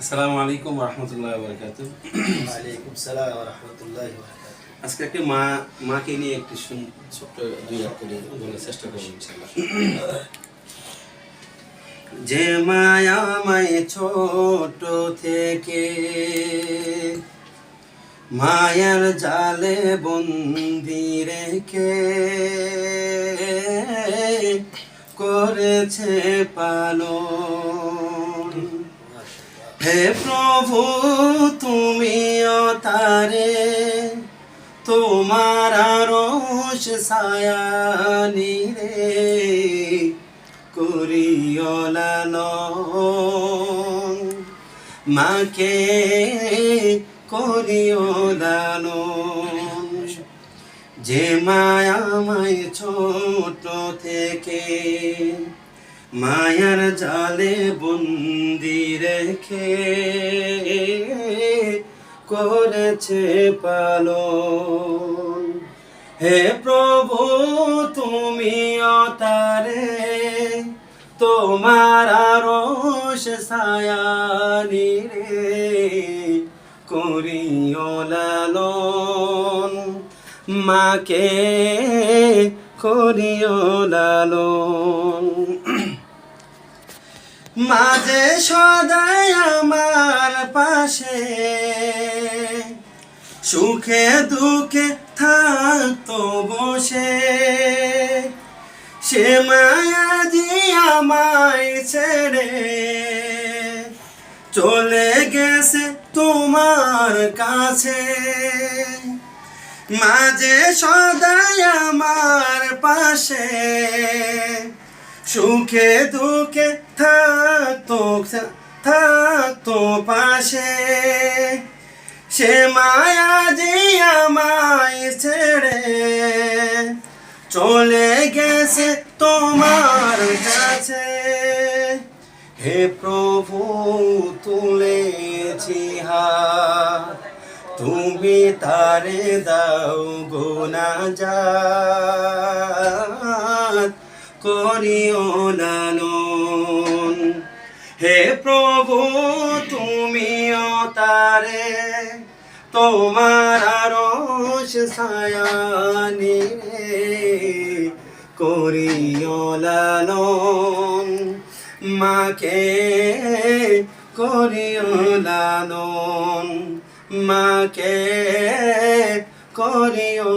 আসসালামু আলাইকুম রহমতুল্লাহ বরকাত ওয়ালাইকুম সালাম রাহমাতুল্লাহি। আজকে একটি মা মাকে নিয়ে একটি ছোট্ট দুই এক করে বলার চেষ্টা করব ইনশাআল্লাহ। যে মায়া মায় ছোট থেকে মায়ার জালে বন্দি রেখে করেছে পালন। হে প্রভু তুমিও তারে তোমার রোষ সায়ানি রে করিও মাকে করিও যে মায়া মায় ছোট থেকে মায়ার জালে বন্দি রেখে করেছে পালন। হে প্রভু, তুমি তারে তোমার রোষ সায়ানি রে, করিও মাকে করিও মাঝে সদাই আমার পাশে। সুখে দুঃখে থাকতো বসে। সে মায়া যে আমায় ছেড়ে চলে গেছে তোমার কাছে। মাঝে সদাই আমার পাশে। সুখে দুঃখে থাকতো থাকতো পাশে। সে মায়া যে আমায় ছেড়ে চলে গেছে তোমার কাছে। হে প্রভু, তুলেছি হাত। তুমি তারে দাও গোনা যা করিও লালন হে প্রভু তুমিও তারে তোমার রোষ সায়ানি রে করিও লালন, মাকে করিও লালন, মাকে করিও